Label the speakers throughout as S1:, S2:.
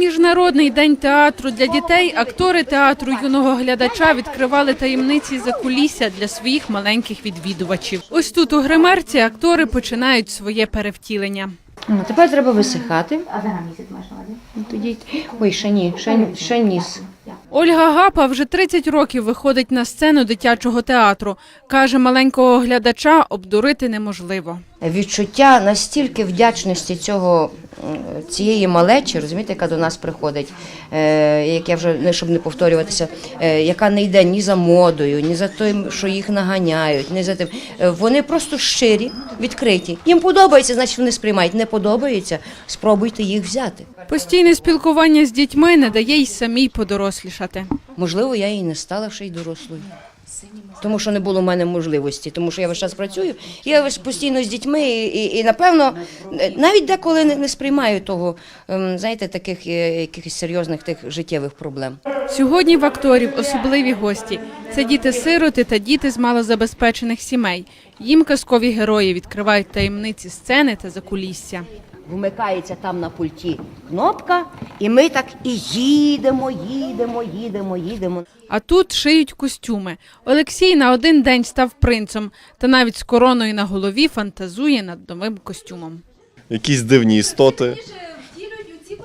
S1: міжнародний день театру для дітей актори театру юного глядача відкривали таємниці закулісся для своїх маленьких відвідувачів. Ось тут у гримерці актори починають своє перевтілення.
S2: Ну, тепер треба висихати. Тоді... Ой, ще ні, ще ніс.
S1: Ольга Гапа вже 30 років виходить на сцену дитячого театру. Каже, маленького глядача обдурити неможливо.
S2: Відчуття настільки вдячності цього цієї малечі, розумієте, яка до нас приходить, е, як я вже щоб не повторюватися, е, яка не йде ні за модою, ні за тим, що їх наганяють, ні за тим. Е, Вони просто щирі, відкриті. Їм подобається, значить вони сприймають. Не подобається, спробуйте їх взяти.
S1: Постійне спілкування з дітьми не дає й самій подорослішати.
S2: Можливо, я і не стала ще й дорослою. Тому що не було в мене можливості, тому що я весь час працюю, я весь постійно з дітьми, і, і, і напевно, навіть деколи не, не сприймаю того, ем, знаєте, таких е, якихось серйозних тих життєвих проблем.
S1: Сьогодні в акторів особливі гості. Це діти-сироти та діти з малозабезпечених сімей. Їм казкові герої відкривають таємниці сцени та закулісся.
S2: Вмикається там на пульті кнопка, і ми так і їдемо, їдемо, їдемо, їдемо.
S1: А тут шиють костюми. Олексій на один день став принцем та навіть з короною на голові фантазує над новим костюмом.
S3: якісь дивні істоти.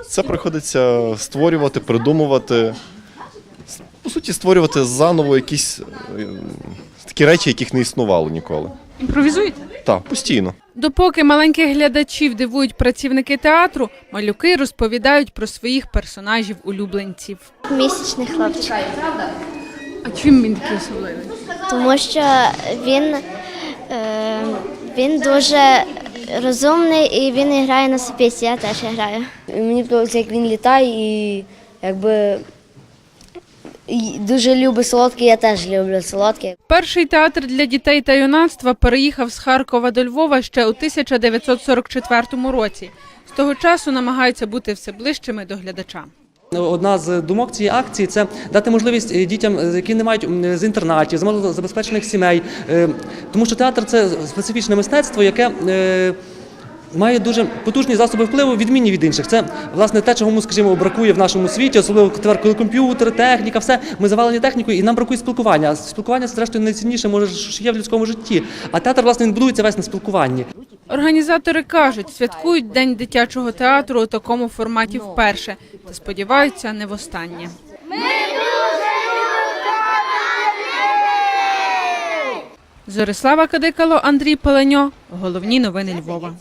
S3: Це приходиться створювати, придумувати. Суті, створювати заново якісь е, такі речі, яких не існувало ніколи.
S1: Імпровізуєте?
S3: Так, постійно.
S1: Допоки маленьких глядачів дивують працівники театру, малюки розповідають про своїх персонажів улюбленців.
S4: Місячний хлопчик,
S1: А чим він такий особливий?
S4: тому що він, е, він дуже розумний і він грає на сопісі, я теж граю.
S5: Мені подобається, як він літає і якби дуже любить солодке, я теж люблю солодке.
S1: Перший театр для дітей та юнацтва переїхав з Харкова до Львова ще у 1944 році. З того часу намагаються бути все ближчими до глядача.
S6: Одна з думок цієї акції це дати можливість е, дітям, е, які не мають з інтернатів, з малозабезпечених сімей, е, тому що театр це специфічне мистецтво, яке має дуже потужні засоби впливу, відмінні від інших. Це власне те, чого, скажімо, бракує в нашому світі, особливо тепер, коли комп'ютери, техніка, все ми завалені технікою, і нам бракує спілкування. Спілкування це зрештою найцінніше, може що є в людському житті. А театр власне він будується весь на спілкуванні.
S1: Організатори кажуть, святкують День дитячого театру у такому форматі вперше та сподіваються не востаннє. Зорислава Кадикало, Андрій Паленьо. Головні новини Львова.